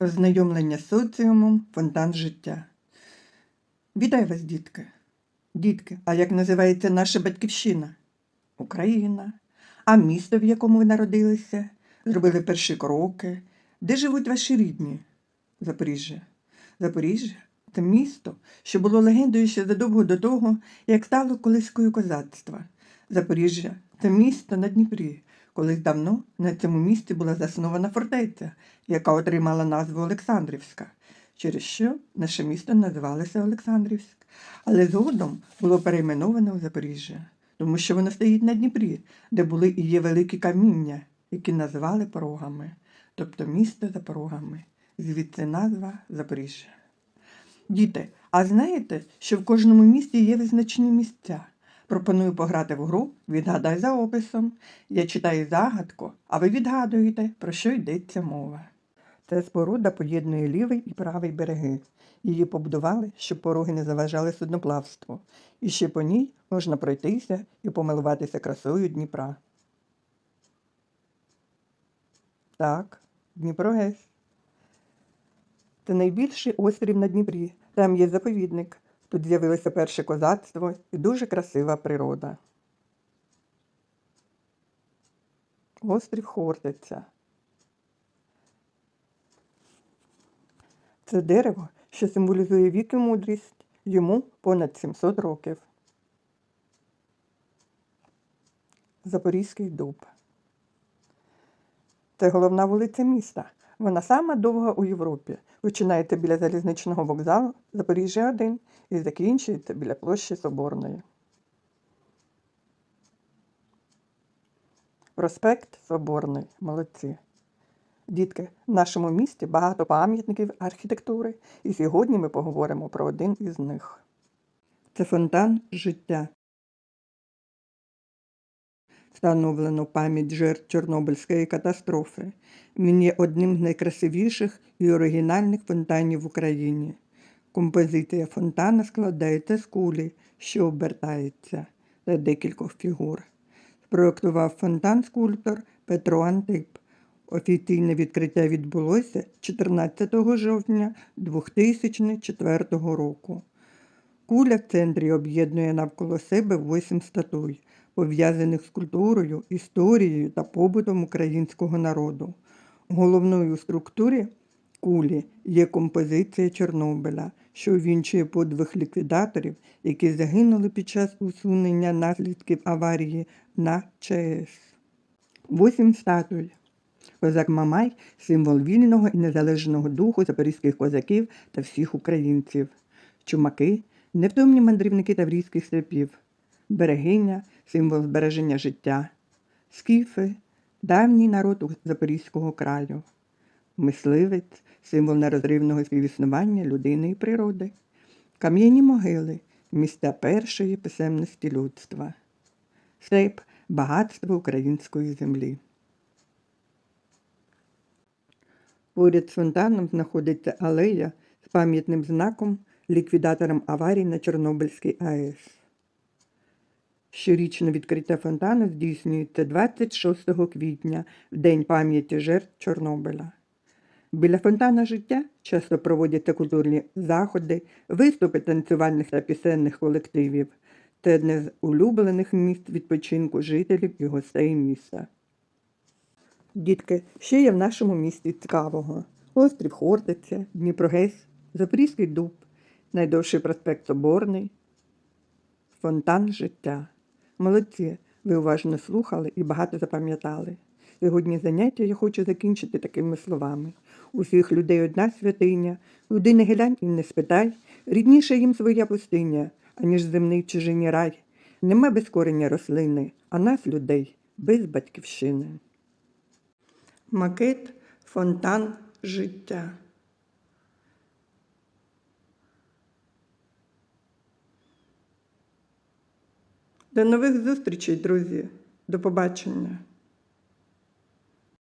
Ознайомлення з соціумом, фонтан життя. Вітаю вас, дітки. Дітки, а як називається наша батьківщина? Україна. А місто, в якому ви народилися, зробили перші кроки. Де живуть ваші рідні? Запоріжжя. Запоріжжя це місто, що було легендою ще задовго до того, як стало колискою козацтва. Запоріжжя це місто на Дніпрі. Колись давно на цьому місці була заснована фортеця, яка отримала назву Олександрівська, через що наше місто називалося Олександрівськ. Але згодом було перейменоване у Запоріжжя, тому що воно стоїть на Дніпрі, де були і є великі каміння, які називали порогами, тобто місто за порогами. Звідси назва Запоріжжя. Діти, а знаєте, що в кожному місті є визначні місця? Пропоную пограти в гру Відгадай за описом. Я читаю загадку, а ви відгадуєте, про що йдеться мова. Це споруда поєднує лівий і правий береги. Її побудували, щоб пороги не заважали судноплавству. І ще по ній можна пройтися і помилуватися красою Дніпра. Так, Дніпро Гес. Це найбільший острів на Дніпрі. Там є заповідник. Тут з'явилося перше козацтво і дуже красива природа. Острів Хортиця. Це дерево, що символізує вік і мудрість. Йому понад 700 років. Запорізький дуб. Це головна вулиця міста. Вона сама довга у Європі. Починається біля залізничного вокзалу Запоріжжя 1 і закінчується біля площі Соборної. Проспект Соборний. Молодці. Дітки, в нашому місті багато пам'ятників архітектури, і сьогодні ми поговоримо про один із них. Це фонтан життя. Встановлено пам'ять жертв Чорнобильської катастрофи. Він є одним з найкрасивіших і оригінальних фонтанів в Україні. Композиція фонтана складається з кулі, що обертається та декількох фігур. Спроектував фонтан скульптор Петро Антип. Офіційне відкриття відбулося 14 жовтня 2004 року. Куля в центрі об'єднує навколо себе восім статуй, пов'язаних з культурою, історією та побутом українського народу. Головною структурі кулі є композиція Чорнобиля, що увінчує подвиг ліквідаторів, які загинули під час усунення наслідків аварії на ЧАЕС. Восім статуй. Козак Мамай символ вільного і незалежного духу запорізьких козаків та всіх українців. Чумаки невтомні мандрівники таврійських степів. Берегиня символ збереження життя. Скіфи давній народ Запорізького краю. Мисливець символ нерозривного співіснування людини і природи. Кам'яні могили місця першої писемності людства. Степ багатство української землі. Поряд з фонтаном знаходиться алея з пам'ятним знаком ліквідаторам аварій на Чорнобильській АЕС. Щорічне відкриття фонтану здійснюється 26 квітня, в День пам'яті жертв Чорнобиля. Біля фонтана життя часто проводяться культурні заходи, виступи танцювальних та пісенних колективів. Це одне з улюблених місць відпочинку жителів і гостей міста. Дітки, ще є в нашому місті цікавого. Острів Хортиця, Дніпрогес, Запорізький дуб, найдовший проспект Соборний, фонтан життя. Молодці, ви уважно слухали і багато запам'ятали. Сьогодні заняття я хочу закінчити такими словами. У всіх людей одна святиня, людини глянь і не спитай, рідніше їм своя пустиня, аніж земний чужині рай. Нема без корення рослини, а нас, людей, без батьківщини. Макет фонтан життя. До нових зустрічей, друзі. До побачення.